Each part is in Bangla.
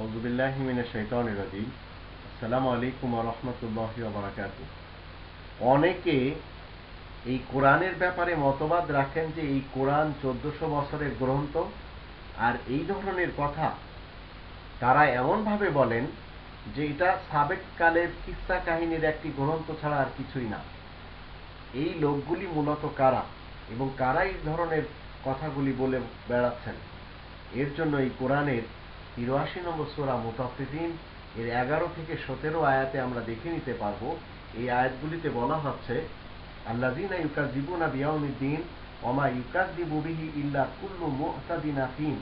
আউজুবিল্লাহ মিনা শৈতান রাজিম। আসসালামু আলাইকুম রহমতুল্লাহ বারাকাত অনেকে এই কোরআনের ব্যাপারে মতবাদ রাখেন যে এই কোরআন চোদ্দশো বছরের গ্রন্থ, আর এই ধরনের কথা তারা এমনভাবে বলেন যে এটা সাবেক কালের কিস্সা কাহিনীর একটি গ্রন্থ ছাড়া আর কিছুই না। এই লোকগুলি মূলত কারা এবং কারা এই ধরনের কথাগুলি বলে বেড়াচ্ছেন? এর জন্য এই কোরআনের তিরাশি নম্বর সোরা মুতাফিদিন এর এগারো থেকে সতেরো আয়াতে আমরা দেখে নিতে পারবো এই আয়াতগুলিতে বলা হচ্ছে আল্লাদিনা ইউকাজিবুনা বিয়াউমিদ্দিন ওমা ইউকাজিবু বিহি ইল্লা কুল্লু মুহতাদিন আফিন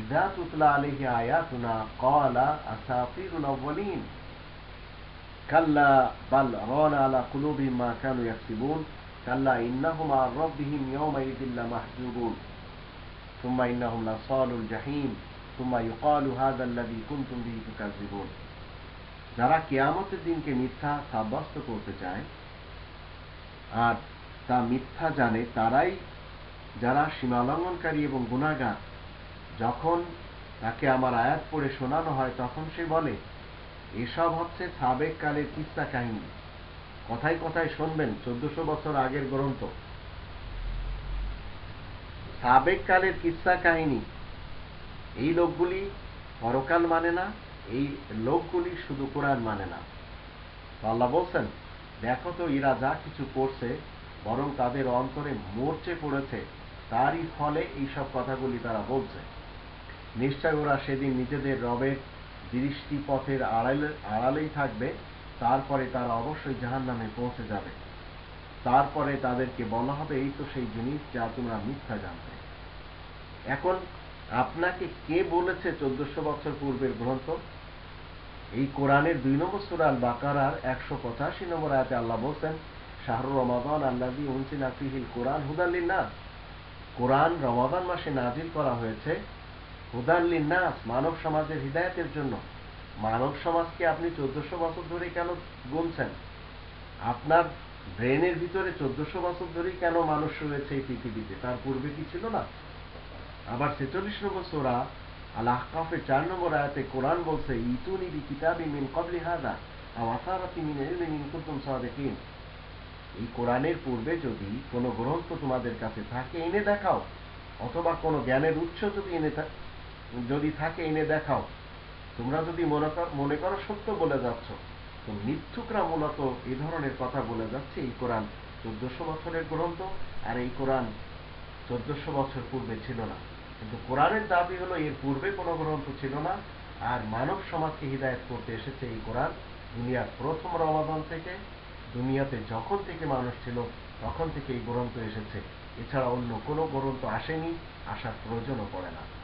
ইদা তুতলা আলাইহি আয়াতুনা ক্বালা আসাতিরুল আউয়ালিন কাল্লা বাল রানা আলা কুলুবিহিম মা কানু ইয়াকসিবুন কাল্লা ইন্নাহুম আন রাব্বিহিম ইয়াওমাইযিন লামাহজুবুন ثم إنهم لصال الجحيم যারা কেয়ামতের দিনকে মিথ্যা সাব্যস্ত করতে চায় আর তা মিথ্যা জানে, তারাই যারা সীমালঙ্ঘনকারী এবং গুণাগার যখন তাকে আমার আয়াত পড়ে শোনানো হয়, তখন সে বলে, এসব হচ্ছে সাবেক কালের কিস্তা কাহিনী। কথায় কথায় শুনবেন, চোদ্দশো বছর আগের গ্রন্থ। সাবেক কালের কিস্তা কাহিনী এই লোকগুলি পরকাল মানে না, এই লোকগুলি শুধু কোরআন মানে না। আল্লাহ বলছেন, দেখো তো, এরা যা কিছু করছে, বরং তাদের অন্তরে মরচে পড়েছে, তারই ফলে এইসব কথাগুলি তারা বলছে। নিশ্চয় ওরা সেদিন নিজেদের রবের দৃষ্টি পথের আড়ালে, আড়ালেই থাকবে, তারপরে তারা অবশ্যই জাহান নামে পৌঁছে যাবে। তারপরে তাদেরকে বলা হবে, এই তো সেই জিনিস যা তোমরা মিথ্যা জানতে। এখন আপনাকে কে বলেছে চোদ্দশো বছর পূর্বের গ্রন্থ? এই কোরআনের দুই নম্বর সুরাল বাকারার একশো পঁচাশি নম্বর আয়াতে আল্লাহ বলছেন শাহরুর রমাদান আল্লাদি উনসিন আফিহিল কোরআন হুদাল্লিন নাস কোরআন রমাদান মাসে নাজিল করা হয়েছে হুদাল্লিন নাস মানব সমাজের হৃদায়তের জন্য। মানব সমাজকে আপনি চোদ্দশো বছর ধরে কেন গুনছেন? আপনার ব্রেনের ভিতরে চোদ্দশো বছর ধরেই কেন মানুষ রয়েছে এই পৃথিবীতে? তার পূর্বে কি ছিল না? আবার ছেচল্লিশ নম্বর সোরা আল চার নম্বর আয়াতে কোরআন বলছে, ইতুনি বি কিতাবি মিন কবলি হাদা আও আসারাতি মিন এই কোরআনের পূর্বে যদি কোনো গ্রন্থ তোমাদের কাছে থাকে, এনে দেখাও, অথবা কোনো জ্ঞানের উৎস যদি এনে যদি থাকে, এনে দেখাও। তোমরা যদি মনে মনে করো সত্য বলে যাচ্ছ, তো মিথ্যুকরা মূলত এই ধরনের কথা বলে যাচ্ছে এই কোরআন চোদ্দশো বছরের গ্রন্থ, আর এই কোরআন চোদ্দশো বছর পূর্বে ছিল না। কিন্তু কোরআনের দাবি হলো এর পূর্বে কোনো গ্রন্থ ছিল না, আর মানব সমাজকে হৃদায়ত করতে এসেছে এই কোরআন। দুনিয়ার প্রথম রমাদান থেকে, দুনিয়াতে যখন থেকে মানুষ ছিল, তখন থেকে এই গ্রন্থ এসেছে। এছাড়া অন্য কোনো গ্রন্থ আসেনি, আসার প্রয়োজনও পড়ে না।